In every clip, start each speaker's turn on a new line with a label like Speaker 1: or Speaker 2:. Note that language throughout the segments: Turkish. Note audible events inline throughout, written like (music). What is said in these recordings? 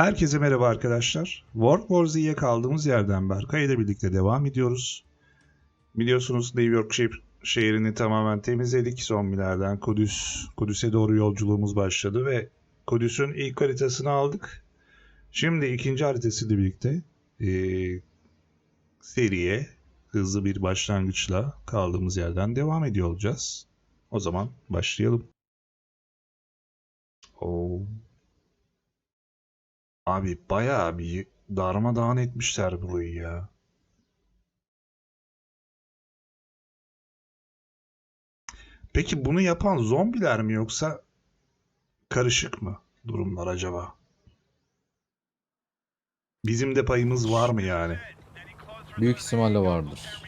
Speaker 1: Herkese merhaba arkadaşlar. World War Z'ye kaldığımız yerden Berkay ile birlikte devam ediyoruz. Biliyorsunuz New York şehir- şehrini tamamen temizledik. Zombilerden Kudüs, Kudüs'e doğru yolculuğumuz başladı ve Kudüs'ün ilk haritasını aldık. Şimdi ikinci haritasıyla birlikte eee, seriye hızlı bir başlangıçla kaldığımız yerden devam ediyor olacağız. O zaman başlayalım. Oo. Abi bayağı bir darmadağın etmişler burayı ya. Peki bunu yapan zombiler mi yoksa karışık mı durumlar acaba? Bizim de payımız var mı yani?
Speaker 2: Büyük ihtimalle vardır.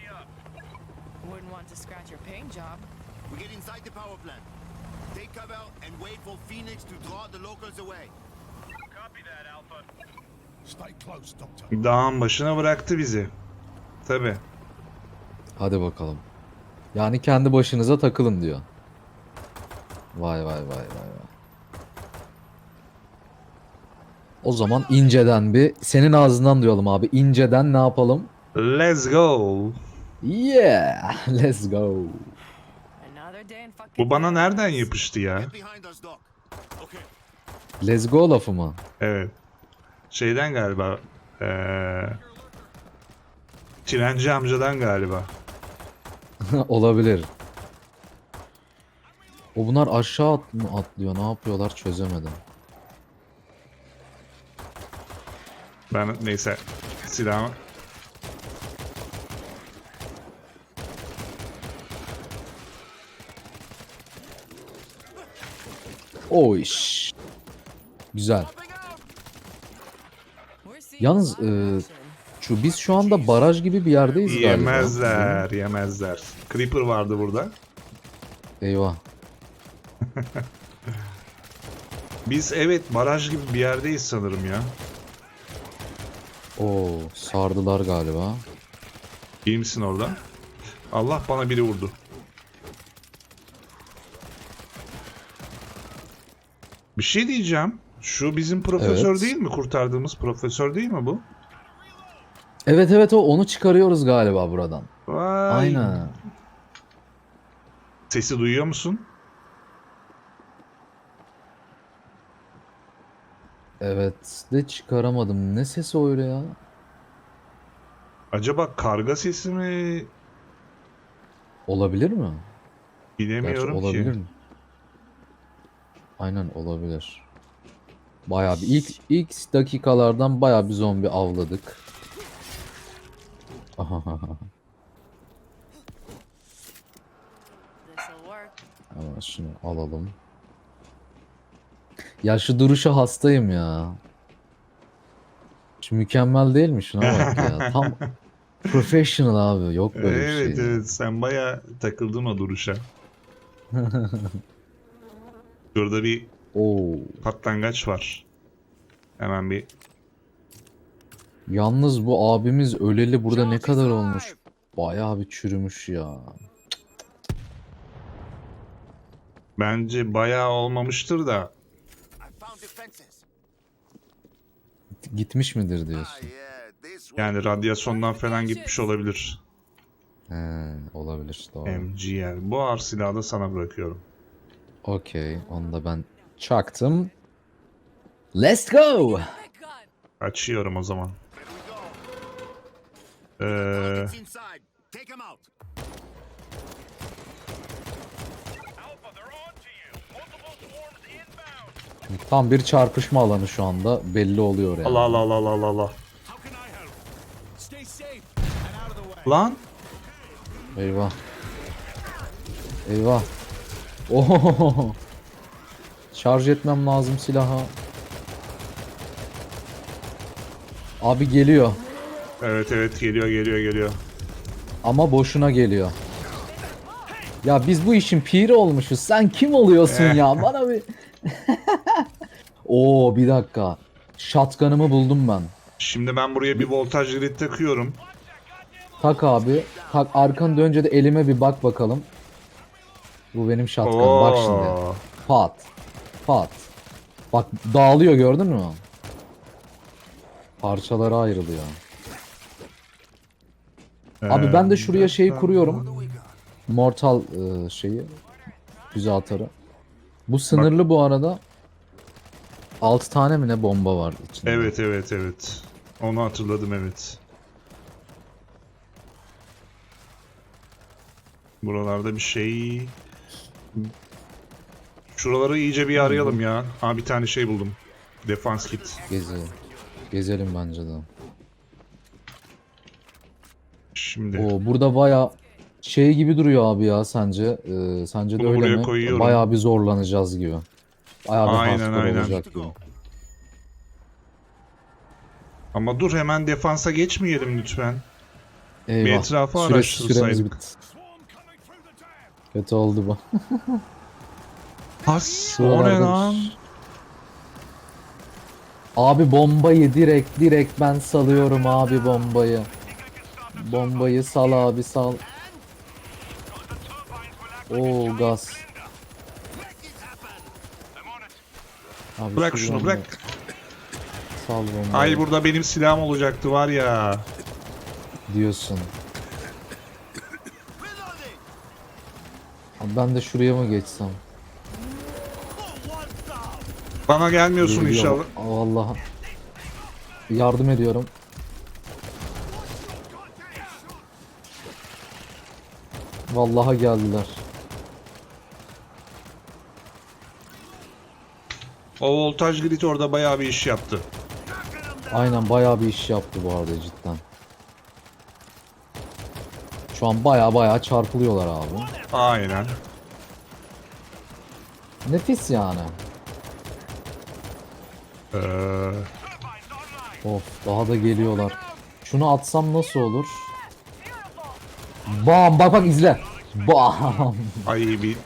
Speaker 1: Dağın başına bıraktı bizi. Tabi.
Speaker 2: Hadi bakalım. Yani kendi başınıza takılın diyor. Vay vay vay vay vay. O zaman inceden bir senin ağzından duyalım abi. İnceden ne yapalım?
Speaker 1: Let's go.
Speaker 2: Yeah, let's go.
Speaker 1: Bu bana nereden yapıştı ya?
Speaker 3: Get behind us, Doc. Okay.
Speaker 2: Let's go lafı mı?
Speaker 1: Evet. Şeyden galiba. Eee... Çilenci amcadan galiba. (laughs)
Speaker 2: Olabilir. O bunlar aşağı at mı atlıyor? Ne yapıyorlar çözemedim.
Speaker 1: Ben neyse silahımı
Speaker 2: O iş. Güzel. Yalnız, e. Şu biz şu anda baraj gibi bir yerdeyiz galiba.
Speaker 1: yemezler, yemezler. Creeper vardı burada.
Speaker 2: Eyvah. (laughs)
Speaker 1: Biz evet baraj gibi bir yerdeyiz sanırım ya.
Speaker 2: Oo sardılar galiba.
Speaker 1: İyi misin orada? Allah bana biri vurdu. Bir şey diyeceğim. Şu bizim profesör
Speaker 2: Evet.
Speaker 1: değil mi? Kurtardığımız profesör değil mi bu?
Speaker 2: Evet evet o onu çıkarıyoruz galiba buradan.
Speaker 1: Vay.
Speaker 2: Aynen.
Speaker 1: Sesi duyuyor musun?
Speaker 2: Evet de çıkaramadım. Ne sesi öyle ya?
Speaker 1: Acaba karga sesi mi?
Speaker 2: Olabilir mi? Gerçi
Speaker 1: Bilemiyorum
Speaker 2: olabilir
Speaker 1: ki.
Speaker 2: mi? Aynen olabilir. Bayağı bir ilk ilk dakikalardan bayağı bir zombi avladık. Ama şunu alalım. Ya şu duruşa hastayım ya. Şu mükemmel değil mi? Şuna bak ya. (laughs) Tam professional abi. Yok böyle bir
Speaker 1: Evet
Speaker 2: şey.
Speaker 1: evet sen baya takıldın o duruşa. (laughs) Şurada bir
Speaker 2: Oo.
Speaker 1: patlangaç var. Hemen bir
Speaker 2: Yalnız bu abimiz öleli burada ne kadar olmuş? Bayağı bir çürümüş ya.
Speaker 1: bence bayağı olmamıştır da.
Speaker 2: Gitmiş midir
Speaker 3: Ah,
Speaker 2: diyorsun?
Speaker 3: will
Speaker 1: yani radyasyondan falan gitmiş olabilir.
Speaker 2: He, olabilir doğru.
Speaker 1: MGL. Bu ağır silahı da sana bırakıyorum.
Speaker 2: Okey, onu da ben çaktım. Let's go.
Speaker 1: Açıyorum o zaman. Ee.
Speaker 2: Tam bir çarpışma alanı şu anda belli oluyor yani.
Speaker 1: Allah Allah Allah Allah Allah. Lan
Speaker 2: Eyvah. Eyvah. (laughs) Oho. Şarj etmem lazım silaha. Abi geliyor.
Speaker 1: evet evet geliyor geliyor geliyor.
Speaker 2: Ama boşuna geliyor. Ya biz bu işin piri olmuşuz. Sen kim oluyorsun ya? Bana bir... (laughs) Oo bir dakika. Shotgun'ımı buldum ben.
Speaker 1: Şimdi ben buraya bir voltaj grid takıyorum.
Speaker 2: Tak abi. Tak arkanı dönünce de elime bir bak bakalım. Bu benim shotgun. Bak şimdi. Pat. Pat. Bak dağılıyor gördün mü? Parçalara ayrılıyor. Abi ben de şuraya şeyi kuruyorum. Mortal e, şeyi. Füze atarı. Bu sınırlı bu arada. 6 tane mi ne bomba var içinde?
Speaker 1: Evet evet evet. Onu hatırladım evet. Buralarda bir şey... Şuraları iyice bir arayalım ya. Ha bir tane şey buldum. Defans kit.
Speaker 2: Gezelim. Gezelim bence de.
Speaker 1: Şimdi.
Speaker 2: Oo, burada baya şey gibi duruyor abi ya sence. Ee, sence de
Speaker 1: Bunu
Speaker 2: öyle mi?
Speaker 1: koyuyorum.
Speaker 2: Baya bir zorlanacağız gibi. Baya bir
Speaker 1: Aynen, aynen.
Speaker 2: olacak gibi.
Speaker 1: Ama dur hemen defansa geçmeyelim lütfen.
Speaker 2: Eyvah.
Speaker 1: etrafı
Speaker 2: Süre-
Speaker 1: araştırsaydık.
Speaker 2: Süremiz bitti. Kötü oldu bu. (laughs)
Speaker 1: Has o ne
Speaker 2: Şuralardan-
Speaker 1: lan?
Speaker 2: Abi bombayı direkt direkt ben salıyorum abi bombayı. Bombayı sal abi sal. Oo gaz. Abi
Speaker 1: Bırak şunu
Speaker 2: da
Speaker 1: bırak.
Speaker 2: Sal bombayı
Speaker 1: Ay burada benim silahım olacaktı var ya.
Speaker 2: diyorsun. Abi ben de şuraya mı geçsem?
Speaker 1: Bana gelmiyorsun
Speaker 2: Geliyor.
Speaker 1: inşallah.
Speaker 2: Vallahi. Yardım ediyorum. Vallahi geldiler.
Speaker 1: O voltaj grid orada bayağı bir iş yaptı.
Speaker 2: Aynen bayağı bir iş yaptı bu arada cidden. Şu an bayağı bayağı çarpılıyorlar abi.
Speaker 1: Aynen.
Speaker 2: Nefis yani.
Speaker 1: Ee,
Speaker 2: Of daha da geliyorlar. Şunu atsam nasıl olur? Bam bak bak izle. Bam. (laughs)
Speaker 1: ay bir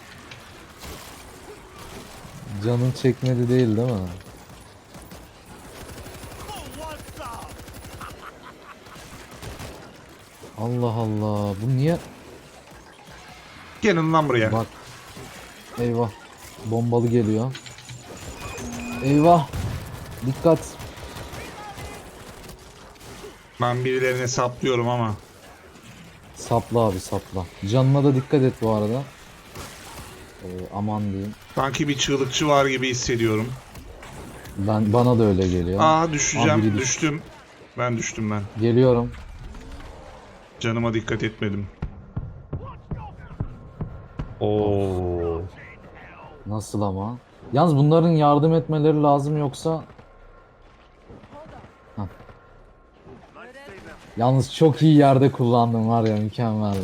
Speaker 2: Canın çekmedi değil değil mi? Allah Allah. Bu niye?
Speaker 1: gelin lan buraya.
Speaker 2: Bak. Eyvah. Bombalı geliyor. Eyvah. Dikkat.
Speaker 1: Ben birilerine saplıyorum ama.
Speaker 2: Sapla abi sapla. Canına da dikkat et bu arada. Ee, aman diyeyim.
Speaker 1: Sanki bir çığlıkçı var gibi hissediyorum.
Speaker 2: Ben bana da öyle geliyor.
Speaker 1: Aa düşeceğim.
Speaker 2: Biri düş-
Speaker 1: düştüm. Ben düştüm ben.
Speaker 2: Geliyorum.
Speaker 1: Canıma dikkat etmedim. Oo.
Speaker 2: Nasıl ama? Yalnız bunların yardım etmeleri lazım yoksa Yalnız çok iyi yerde kullandım var ya mükemmel ya.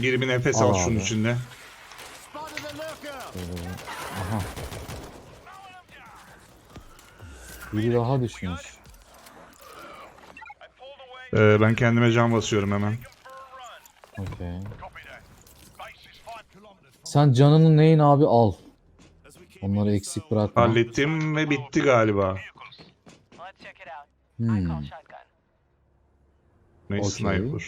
Speaker 1: Gir bir nefes al
Speaker 2: Al
Speaker 1: şunun
Speaker 2: abi.
Speaker 1: içinde.
Speaker 3: Spotted a lurker!
Speaker 2: Biri daha düşmüş.
Speaker 1: Ee, ben kendime can basıyorum hemen.
Speaker 2: Okey. Sen canının neyin abi al. Onları eksik bırakma.
Speaker 1: Hallettim ve bitti galiba.
Speaker 4: Let's check it out.
Speaker 2: Hmm.
Speaker 1: Ne
Speaker 2: Okey.
Speaker 1: sniper.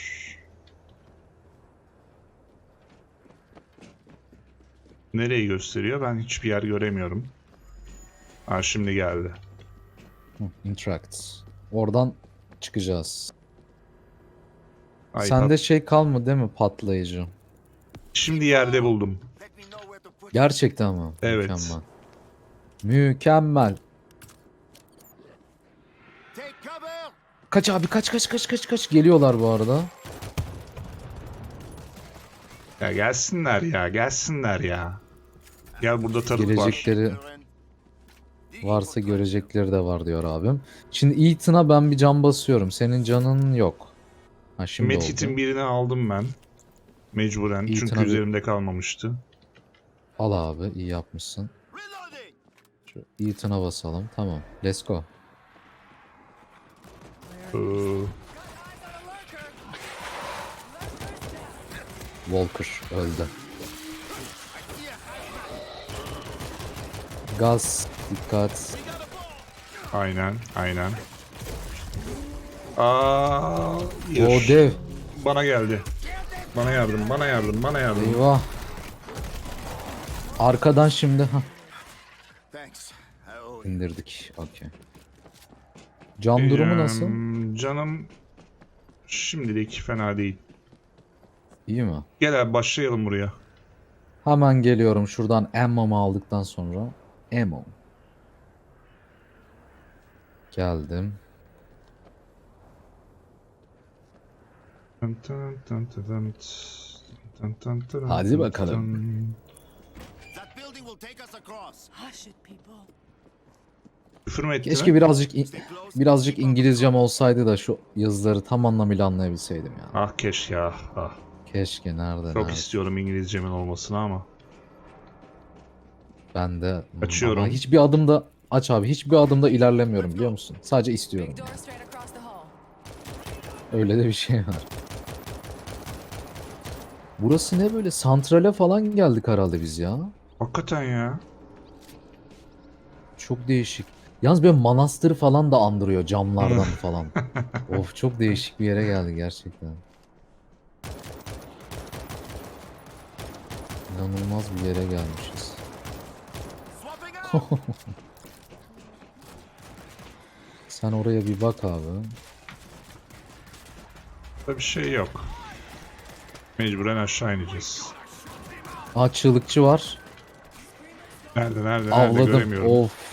Speaker 1: Nereyi gösteriyor? Ben hiçbir yer göremiyorum. Ha şimdi geldi.
Speaker 2: Hı, Interact. Oradan çıkacağız.
Speaker 1: Ay,
Speaker 2: Sende şey kalmadı değil mi patlayıcı?
Speaker 1: Şimdi yerde buldum.
Speaker 2: Gerçekten mi?
Speaker 1: Evet.
Speaker 2: Mükemmel. Mükemmel.
Speaker 3: Take cover!
Speaker 2: Kaç abi kaç kaç kaç kaç kaç geliyorlar bu arada.
Speaker 1: Ya gelsinler ya, gelsinler ya. Gel burada tarık var.
Speaker 2: Gelecekleri varsa görecekleri de var diyor abim. Şimdi Ethan'a ben bir can basıyorum. Senin canın yok. Ha şimdi
Speaker 1: Medkit'in
Speaker 2: oldu.
Speaker 1: birini aldım ben. Mecburen.
Speaker 2: İyi,
Speaker 1: çünkü
Speaker 2: tabii.
Speaker 1: üzerimde kalmamıştı.
Speaker 2: Al abi iyi yapmışsın. Şu Ethan'a basalım. Tamam. Let's go.
Speaker 1: Ee,
Speaker 2: Walker öldü. Gaz dikkat.
Speaker 1: aynen, aynen. Aa,
Speaker 2: O dev.
Speaker 1: Bana geldi. Bana yardım, bana yardım, bana yardım.
Speaker 2: Eyvah. Arkadan şimdi. Hah.
Speaker 3: Thanks. Thanks. I owe you.
Speaker 2: İndirdik. Okey. Can durumu nasıl?
Speaker 1: Canım şimdilik fena değil.
Speaker 2: İyi mi?
Speaker 1: Gel abi başlayalım buraya.
Speaker 2: Hemen geliyorum şuradan ammo'mu aldıktan sonra. Ammo. Geldim. Hadi bakalım.
Speaker 1: tın.
Speaker 3: That building will take us across.
Speaker 4: Hush it, people.
Speaker 1: Küfür mü ettiler?
Speaker 2: Keşke birazcık in-
Speaker 3: Stay close.
Speaker 2: birazcık İngilizcem olsaydı da şu yazıları tam anlamıyla anlayabilseydim ya.
Speaker 1: Ah keşke ah. ah.
Speaker 2: Keşke nerede
Speaker 1: Çok
Speaker 2: nerede.
Speaker 1: istiyorum İngilizcemin olmasını ama.
Speaker 2: Ben de
Speaker 1: Açıyorum.
Speaker 2: Ama hiçbir adımda aç abi hiçbir adımda ilerlemiyorum biliyor musun? Sadece istiyorum.
Speaker 4: Big door straight across the hall.
Speaker 2: Öyle de bir şey var. Burası ne böyle? Santrale falan geldik herhalde biz ya.
Speaker 1: Hakikaten ya.
Speaker 2: Çok değişik. Yalnız böyle manastır falan da andırıyor camlardan falan. (laughs) of çok değişik bir yere geldi gerçekten. İnanılmaz bir yere gelmişiz. (laughs) Sen oraya bir bak abi.
Speaker 1: Burada bir şey yok. Mecburen aşağı ineceğiz.
Speaker 2: Aa çığlıkçı var.
Speaker 1: Nerede nerede nerede
Speaker 2: Avladım.
Speaker 1: göremiyorum.
Speaker 2: Of.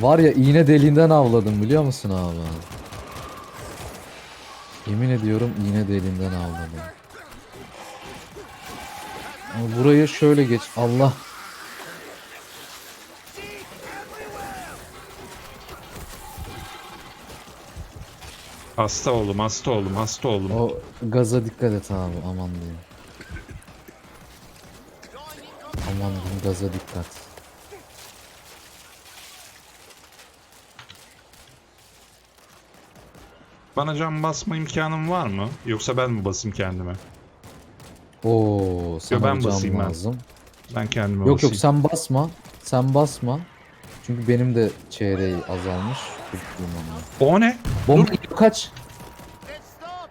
Speaker 2: Var ya iğne deliğinden avladım biliyor musun abi? Yemin ediyorum iğne deliğinden avladım. Burayı şöyle geç. Allah.
Speaker 1: Hasta oldum hasta oldum hasta oldum.
Speaker 2: O gaza dikkat et abi aman diyeyim. Aman diyeyim gaza dikkat.
Speaker 1: Bana cam basma imkanım var mı? Yoksa ben mi basayım kendime?
Speaker 2: Oo sana
Speaker 1: ben
Speaker 2: bir cam
Speaker 1: basayım ben.
Speaker 2: lazım.
Speaker 1: Ben kendime
Speaker 2: Yok
Speaker 1: basayım.
Speaker 2: yok sen basma. Sen basma. Çünkü benim de çeyreği azalmış. Ondan.
Speaker 1: O ne?
Speaker 2: Bomba kaç.
Speaker 3: Let's stop.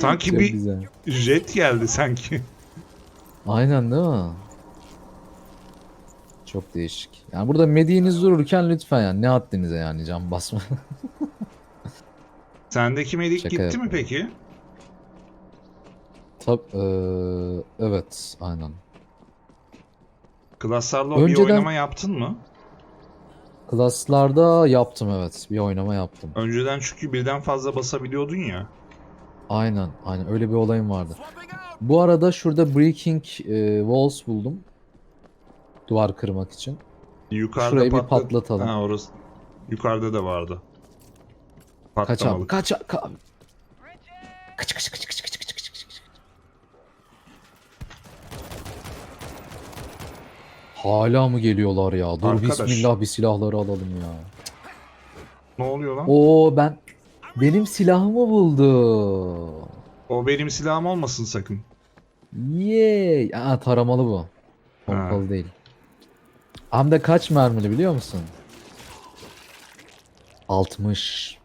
Speaker 1: Sanki
Speaker 2: Çok
Speaker 1: bir
Speaker 2: güzel.
Speaker 1: jet geldi sanki.
Speaker 2: Aynen değil mi? Çok değişik. Yani burada mediğiniz dururken lütfen yani ne haddinize yani cam basma. (laughs)
Speaker 1: Sendeki medik
Speaker 2: Şaka
Speaker 1: gitti mi
Speaker 2: yapıyorum.
Speaker 1: peki?
Speaker 2: Tab eee, evet aynen.
Speaker 1: Klaslarla o bir
Speaker 2: Önceden-
Speaker 1: oynama yaptın mı?
Speaker 2: Klaslarda yaptım evet. Bir oynama yaptım.
Speaker 1: Önceden çünkü birden fazla basabiliyordun ya.
Speaker 2: Aynen aynen öyle bir olayım vardı. Bu arada şurada Breaking eee, Walls buldum. Duvar kırmak için.
Speaker 1: Yukarıda
Speaker 2: Şurayı bir
Speaker 1: patlat-
Speaker 2: patlatalım.
Speaker 1: Ha orası. Yukarıda da vardı.
Speaker 2: Kaç abi? Kaç ka- Kaç kaç kaç kaç kaç kaç kaç kaç. Hala mı geliyorlar ya? Dur
Speaker 1: Arkadaş.
Speaker 2: bismillah bir silahları alalım ya.
Speaker 1: Ne oluyor lan?
Speaker 2: Oo ben benim silahımı buldu.
Speaker 1: O benim silahım olmasın sakın.
Speaker 2: Yay. Aa taramalı bu. Pompalı değil. Hem de kaç mermili biliyor musun? 60.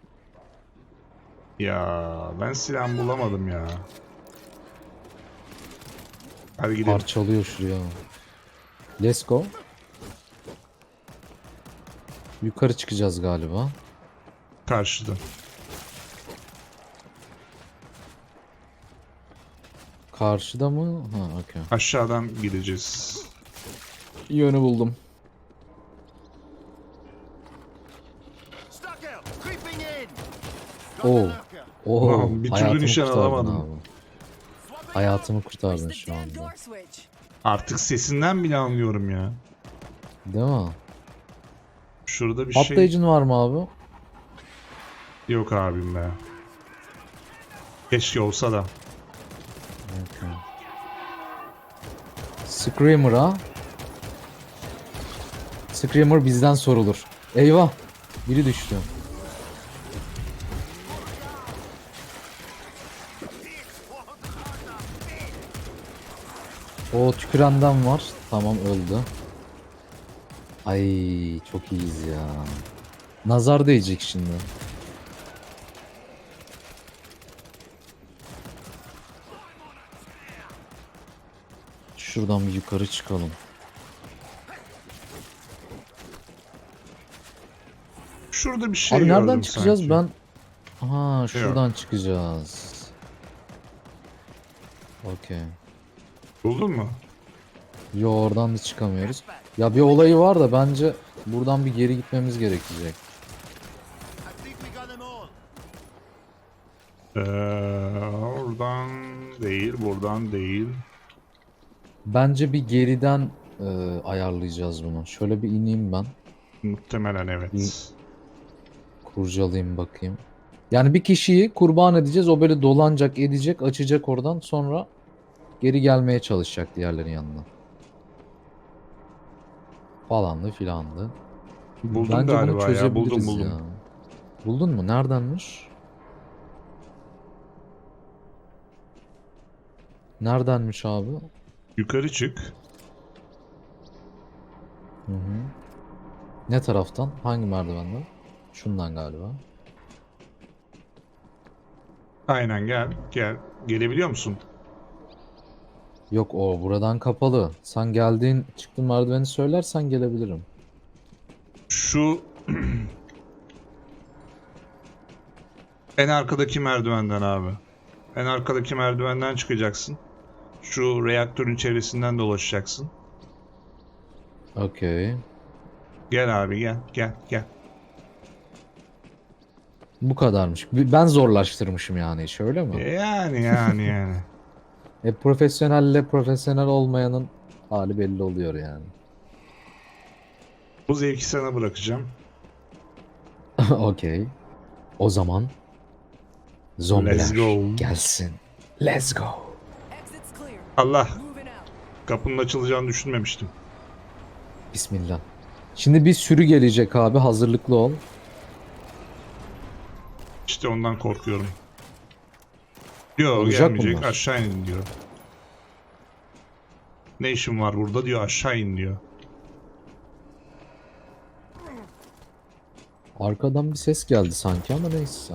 Speaker 1: Ya ben silahımı bulamadım ya. Hadi gidelim.
Speaker 2: Parçalıyor şuraya. Let's go. Yukarı çıkacağız galiba.
Speaker 1: Karşıda.
Speaker 2: Karşıda mı? Ha okey.
Speaker 1: Aşağıdan gideceğiz.
Speaker 2: Yönü buldum. Oh. Oo,
Speaker 1: bir türlü
Speaker 2: hayatımı
Speaker 1: nişan
Speaker 2: kurtardın
Speaker 1: alamadım.
Speaker 2: abi. Hayatımı kurtardın şu anda.
Speaker 1: Artık sesinden bile anlıyorum ya.
Speaker 2: Değil mi?
Speaker 1: Şurada bir şey
Speaker 2: Patlayıcın var mı abi?
Speaker 1: yok abim be. Keşke olsa da.
Speaker 2: Okey. Screamer ha? Screamer bizden sorulur. Eyvah! Biri düştü. O tükürenden var. Tamam öldü. Ay çok iyiyiz ya. Nazar değecek şimdi. Şuradan bir yukarı çıkalım.
Speaker 1: Şurada bir şey
Speaker 2: Abi nereden çıkacağız
Speaker 1: sanki.
Speaker 2: ben? Ha şuradan Yok. çıkacağız. Okey.
Speaker 1: Buldun mu?
Speaker 2: Yo oradan da çıkamıyoruz. Ya bir olayı var da bence buradan bir geri gitmemiz gerekecek.
Speaker 1: Ee, oradan değil, buradan değil.
Speaker 2: Bence bir geriden e, ayarlayacağız bunu. Şöyle bir ineyim ben.
Speaker 1: Muhtemelen evet.
Speaker 2: İyi. Kurcalayayım bakayım. Yani bir kişiyi kurban edeceğiz. O böyle dolanacak, edecek, açacak oradan. Sonra geri gelmeye çalışacak diğerlerin yanına. Falandı filandı.
Speaker 1: Buldum
Speaker 2: Bence bunu
Speaker 1: galiba ya.
Speaker 2: çözebiliriz
Speaker 1: Buldum buldum.
Speaker 2: ya. Buldun mu? Neredenmiş? Neredenmiş abi?
Speaker 1: Yukarı çık.
Speaker 2: Hı hı. Ne taraftan? Hangi merdivenden? Şundan galiba.
Speaker 1: Aynen gel. Gel. Gelebiliyor musun?
Speaker 2: Yok o buradan kapalı. Sen geldiğin çıktığın merdiveni söylersen gelebilirim.
Speaker 1: Şu (clears throat) en arkadaki merdivenden abi. En arkadaki merdivenden çıkacaksın. Şu reaktörün çevresinden dolaşacaksın.
Speaker 2: Okey.
Speaker 1: Gel abi gel gel gel.
Speaker 2: Bu kadarmış. Ben zorlaştırmışım yani işi öyle mi?
Speaker 1: Yani yani yani. (laughs)
Speaker 2: E profesyonelle profesyonel olmayanın hali belli oluyor yani.
Speaker 1: Bu zevki sana bırakacağım. (laughs)
Speaker 2: Okey. O zaman zombiler
Speaker 1: Let's go.
Speaker 2: gelsin. Let's go.
Speaker 4: Exit's clear.
Speaker 1: Allah
Speaker 4: Moving out.
Speaker 1: kapının açılacağını düşünmemiştim.
Speaker 2: Bismillah. Şimdi bir sürü gelecek abi hazırlıklı ol.
Speaker 1: İşte ondan korkuyorum. Diyor
Speaker 2: Olacak
Speaker 1: gelmeyecek
Speaker 2: bunlar.
Speaker 1: aşağı inin diyor. Ne işin var burada diyor aşağı in diyor.
Speaker 2: Arkadan bir ses geldi sanki ama neyse.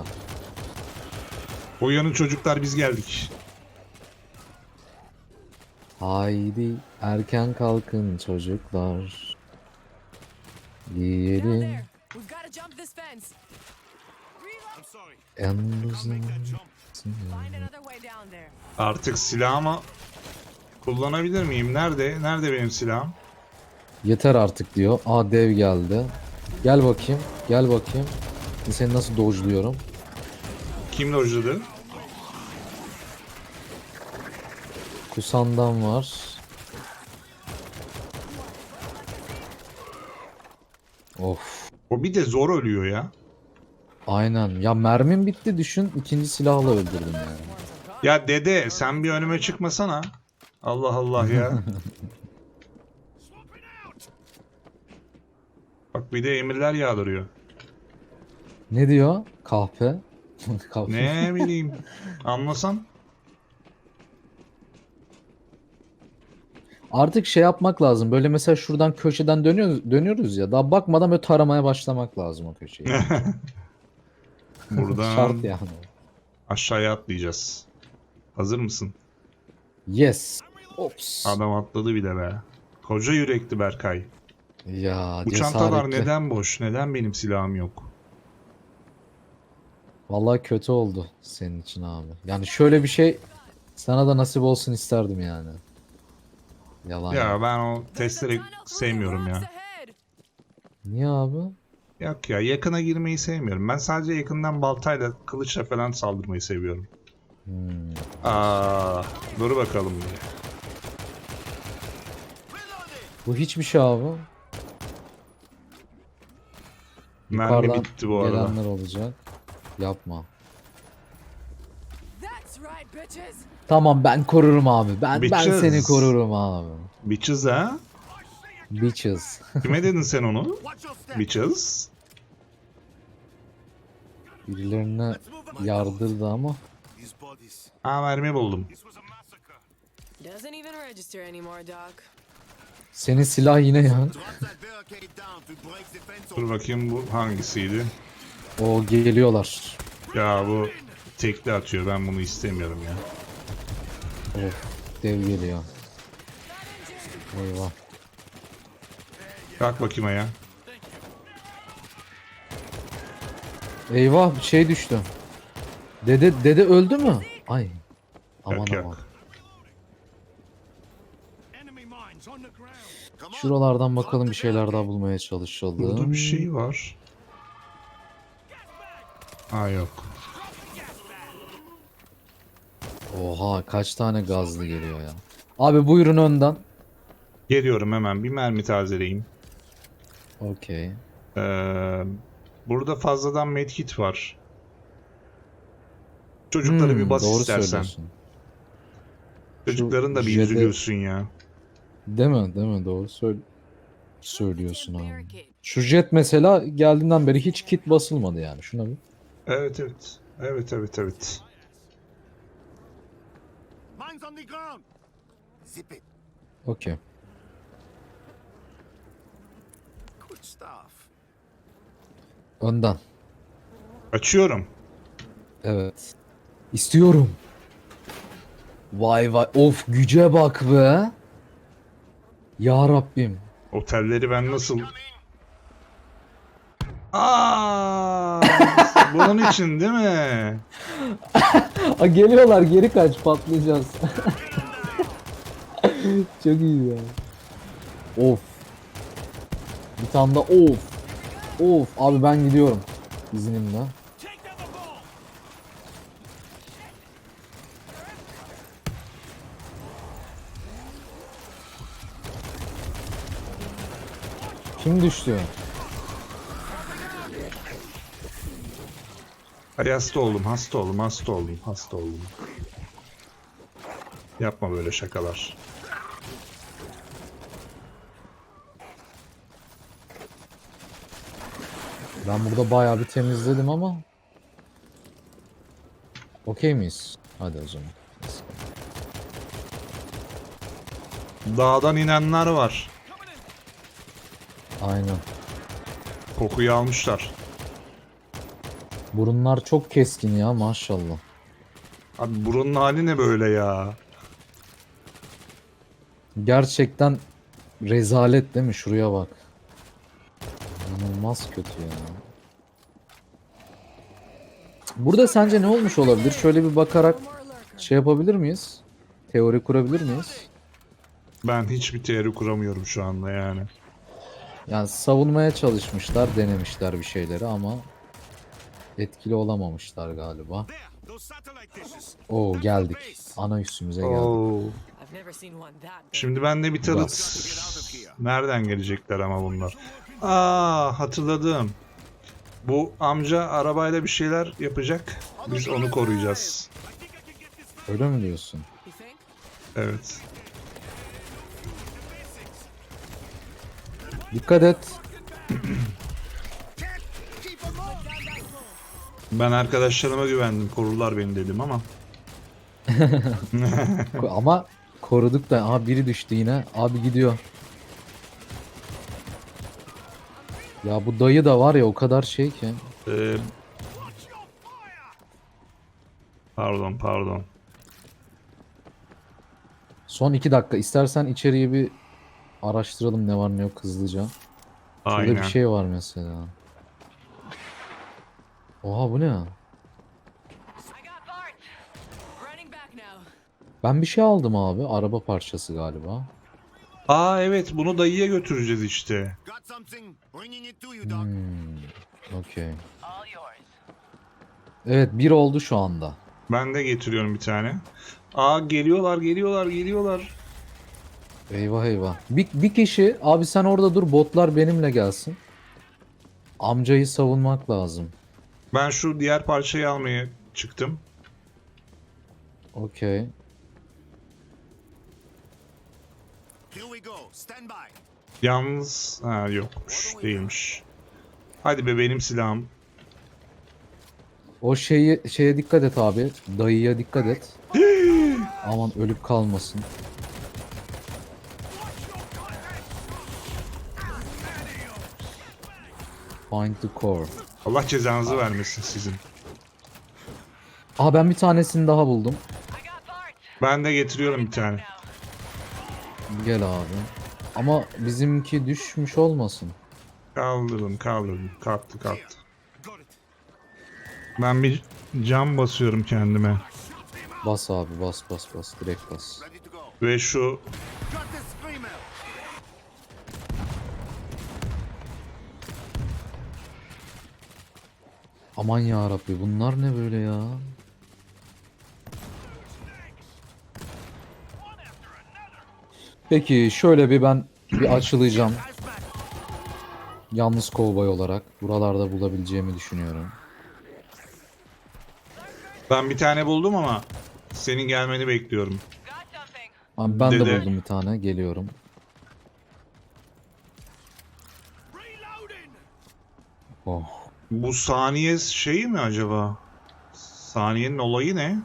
Speaker 1: Uyanın çocuklar biz geldik.
Speaker 2: Haydi erken kalkın çocuklar.
Speaker 4: Down
Speaker 2: Giyelim
Speaker 4: there. We've got to jump this fence. Reload.
Speaker 3: I'm sorry.
Speaker 2: en
Speaker 3: Can't
Speaker 2: uzun.
Speaker 4: There.
Speaker 1: Artık silahımı kullanabilir miyim? Nerede? Nerede benim silahım?
Speaker 2: Yeter artık diyor. Aa dev geldi. Gel bakayım. Gel bakayım. Şimdi Seni nasıl dojluyorum?
Speaker 1: Kim lojladı?
Speaker 2: Kusandan var. Of.
Speaker 1: O bir de zor ölüyor ya.
Speaker 2: Aynen. Ya mermim bitti düşün. ikinci silahla öldürdüm yani.
Speaker 1: Ya dede sen bir önüme çıkmasana. Allah Allah ya. (laughs) Bak bir de emirler yağdırıyor.
Speaker 2: Ne diyor? Kahpe. (laughs) Kahpe.
Speaker 1: Ne bileyim. Anlasam.
Speaker 2: Artık şey yapmak lazım. Böyle mesela şuradan köşeden dönüyoruz, dönüyoruz ya. Daha bakmadan böyle taramaya başlamak lazım o köşeyi. (laughs) (laughs)
Speaker 1: Buradan
Speaker 2: Şart yani.
Speaker 1: aşağıya atlayacağız. Hazır mısın?
Speaker 2: Yes. Ops.
Speaker 1: Adam atladı bile be. Koca yürekli Berkay.
Speaker 2: Ya
Speaker 1: Bu çantalar
Speaker 2: cesaretli.
Speaker 1: neden boş? Neden benim silahım yok?
Speaker 2: Vallahi kötü oldu senin için abi. Yani şöyle bir şey sana da nasip olsun isterdim yani. Yalan.
Speaker 1: Ya ben o testleri sevmiyorum ya.
Speaker 2: Niye abi?
Speaker 1: Yok ya yakına girmeyi sevmiyorum. Ben sadece yakından baltayla, kılıçla falan saldırmayı seviyorum.
Speaker 2: Hmm.
Speaker 1: Aa, dur bakalım.
Speaker 2: Bu hiçbir şey abi.
Speaker 1: Mermi
Speaker 2: Yukarıdan
Speaker 1: bitti bu arada.
Speaker 2: gelenler olacak. Yapma.
Speaker 4: That's right, bitches.
Speaker 2: Tamam ben korurum abi. Ben ben
Speaker 1: Bitches.
Speaker 2: seni korurum abi.
Speaker 1: Bitches ha?
Speaker 2: Bitches.
Speaker 1: Kime dedin sen onu?
Speaker 3: Watch your step.
Speaker 1: Bitches.
Speaker 2: Birilerine yardırdı ama.
Speaker 1: Aa mermi buldum.
Speaker 2: Senin silah yine ya.
Speaker 1: Dur bakayım bu hangisiydi?
Speaker 2: O geliyorlar.
Speaker 1: Ya bu tekli atıyor. Ben bunu istemiyorum ya.
Speaker 2: Of dev geliyor. Eyvah.
Speaker 1: Kalk bakayım ayağa.
Speaker 2: Eyvah bir şey düştü. Dede dede öldü mü? Ay. Aman
Speaker 1: Yok
Speaker 2: aman.
Speaker 1: yok.
Speaker 2: Şuralardan bakalım bir şeyler daha bulmaya çalışalım.
Speaker 1: Burada bir şey var. Ha yok.
Speaker 2: Oha kaç tane gazlı geliyor ya. Abi buyurun önden.
Speaker 1: Geliyorum hemen bir mermi tazeleyeyim.
Speaker 2: Okey.
Speaker 1: Ee, burada fazladan medkit var. Çocuklara
Speaker 2: Hmm,
Speaker 1: bir bas
Speaker 2: doğru
Speaker 1: istersen.
Speaker 2: söylüyorsun.
Speaker 1: Çocukların da bir
Speaker 2: Jet'e-
Speaker 1: üzülüyorsun ya.
Speaker 2: Değil mi? Değil mi? Doğru söyle söylüyorsun abi. Şu jet mesela geldiğinden beri hiç kit basılmadı yani. Şuna bir.
Speaker 1: Evet evet. Evet evet evet.
Speaker 3: Mines on the ground. Zip it.
Speaker 2: Okey.
Speaker 3: Good stuff.
Speaker 2: Önden.
Speaker 1: Açıyorum.
Speaker 2: Evet. İstiyorum. Vay vay. Of güce bak be. Ya Rabbim.
Speaker 1: Otelleri ben nasıl... Aa, (laughs) bunun için değil mi? (laughs)
Speaker 2: Aa, geliyorlar geri kaç patlayacağız. (laughs) Çok iyi ya. Of. Bir tane de of. Of abi ben gidiyorum.
Speaker 5: Ball.
Speaker 2: Kim düştü?
Speaker 1: Ay hasta oldum, hasta oldum, hasta oldum, hasta oldum. Yapma böyle şakalar.
Speaker 2: Ben burada bayağı bir temizledim ama. Okey miyiz? Hadi o zaman.
Speaker 1: Dağdan inenler var.
Speaker 2: Aynen.
Speaker 1: Kokuyu almışlar.
Speaker 2: Burunlar çok keskin ya maşallah.
Speaker 1: Abi burunun hali ne böyle ya?
Speaker 2: Gerçekten rezalet değil mi? Şuraya bak. İnanılmaz kötü ya. Burada sence ne olmuş olabilir? Şöyle bir bakarak şey yapabilir miyiz? Teori kurabilir miyiz?
Speaker 1: Ben hiçbir teori kuramıyorum şu anda yani.
Speaker 2: Yani savunmaya çalışmışlar, denemişler bir şeyleri ama etkili olamamışlar galiba. Oo geldik. Ana üstümüze geldik.
Speaker 1: Oo. Şimdi ben de bir tarıt. Nereden gelecekler ama bunlar? Aa hatırladım. Bu amca arabayla bir şeyler yapacak. Biz onu koruyacağız.
Speaker 2: Öyle mi diyorsun?
Speaker 1: Evet.
Speaker 2: Dikkat et.
Speaker 1: Ben arkadaşlarıma güvendim. Korurlar beni dedim ama. (laughs)
Speaker 2: Ama koruduk da. Aha biri düştü yine. Abi gidiyor. Ya bu dayı da var ya o kadar şey ki.
Speaker 1: Ee, pardon pardon.
Speaker 2: Son iki dakika. İstersen içeriye bir araştıralım ne var ne yok hızlıca. Şurada
Speaker 1: Aynen.
Speaker 2: bir şey var mesela. Oha bu ne? Ben bir şey aldım abi. Araba parçası galiba.
Speaker 1: Aa evet bunu dayıya götüreceğiz işte.
Speaker 3: Got something? Bringing it to you, Doc.
Speaker 2: Hmm. Okey. Evet bir oldu şu anda.
Speaker 1: Ben de getiriyorum bir tane. Aa geliyorlar geliyorlar geliyorlar.
Speaker 2: Eyvah eyvah. Bir, bir kişi abi sen orada dur botlar benimle gelsin. Amcayı savunmak lazım.
Speaker 1: Ben şu diğer parçayı almaya çıktım.
Speaker 2: Okey.
Speaker 3: Here we go. Stand by.
Speaker 1: Yalnız ha yokmuş değilmiş. Hadi be benim silahım.
Speaker 2: O şeyi şeye dikkat et abi. Dayıya dikkat et. (gasps) Aman ölüp kalmasın. Find the core.
Speaker 1: Allah cezanızı vermesin sizin.
Speaker 2: Aa ben bir tanesini daha buldum.
Speaker 1: Ben de getiriyorum bir tane.
Speaker 2: Gel abi. Ama bizimki düşmüş olmasın.
Speaker 1: Kaldırdım kaldırdım. Kalktı kalktı. Ben bir cam basıyorum kendime.
Speaker 2: Bas abi bas bas bas direkt bas.
Speaker 1: Ve şu.
Speaker 2: Aman ya Rabbi bunlar ne böyle ya? Peki şöyle bir ben bir açılacağım. Yalnız kovboy olarak buralarda bulabileceğimi düşünüyorum.
Speaker 1: ben bir tane buldum ama senin gelmeni bekliyorum.
Speaker 2: Abi ben de buldum bir tane geliyorum. Oh.
Speaker 1: Bu saniye şeyi mi acaba? Saniyenin olayı ne?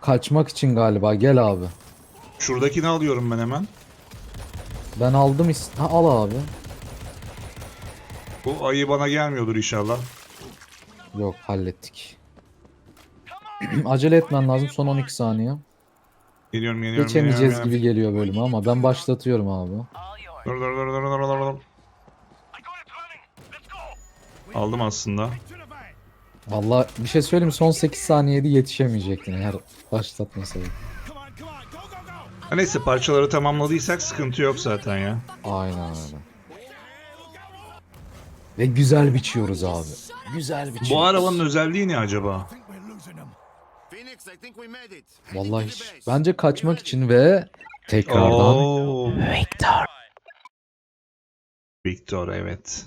Speaker 2: Kaçmak için galiba gel abi.
Speaker 1: Şuradakini alıyorum ben hemen.
Speaker 2: Ben aldım is- ha, al abi.
Speaker 1: Bu ayı bana gelmiyordur inşallah.
Speaker 2: Yok hallettik. (clears throat) Acele etmen lazım son 12 saniye.
Speaker 1: Geliyorum geliyorum.
Speaker 2: Geçemeyeceğiz
Speaker 1: geliyorum,
Speaker 2: gibi geliyor bölümü ama ben başlatıyorum abi.
Speaker 1: Dur dur dur dur dur dur dur. Aldım aslında.
Speaker 2: Valla bir şey söyleyeyim mi? son 8 saniyede yetişemeyecektin eğer başlatmasaydın.
Speaker 1: Ha, Neyse parçaları tamamladıysak sıkıntı yok zaten ya.
Speaker 2: Aynen öyle. Ve güzel biçiyoruz abi. Güzel biçiyoruz.
Speaker 1: Bu arabanın özelliği ne acaba?
Speaker 2: Vallahi hiç- bence kaçmak için ve tekrardan
Speaker 1: Oo.
Speaker 2: Victor.
Speaker 1: Victor evet.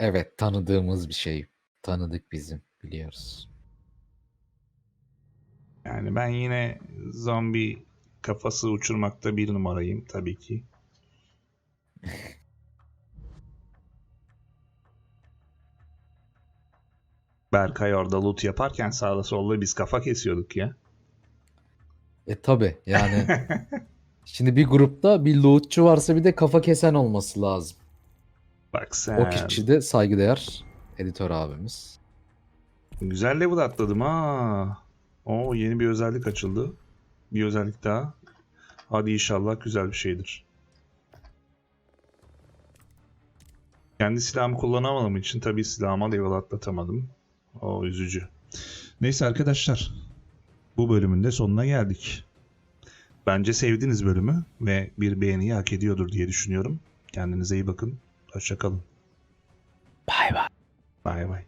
Speaker 2: Evet tanıdığımız bir şey. Tanıdık bizim biliyoruz.
Speaker 1: Yani ben yine zombi kafası uçurmakta bir numarayım tabii ki. (laughs) Berkay orada loot yaparken sağda solda biz kafa kesiyorduk ya.
Speaker 2: E tabi yani (laughs) şimdi bir grupta bir lootçu varsa bir de kafa kesen olması lazım.
Speaker 1: Bak sen.
Speaker 2: O kişi de saygıdeğer editör abimiz.
Speaker 1: Güzel level atladım ha. Oo yeni bir özellik açıldı. Bir özellik daha. Hadi inşallah güzel bir şeydir. Kendi silahımı kullanamadığım için tabii silahıma level atlatamadım. O üzücü. Neyse arkadaşlar. Bu bölümün de sonuna geldik. Bence sevdiniz bölümü ve bir beğeniyi hak ediyordur diye düşünüyorum. Kendinize iyi bakın. Hoşçakalın.
Speaker 2: Bay bay.
Speaker 1: Bay bay.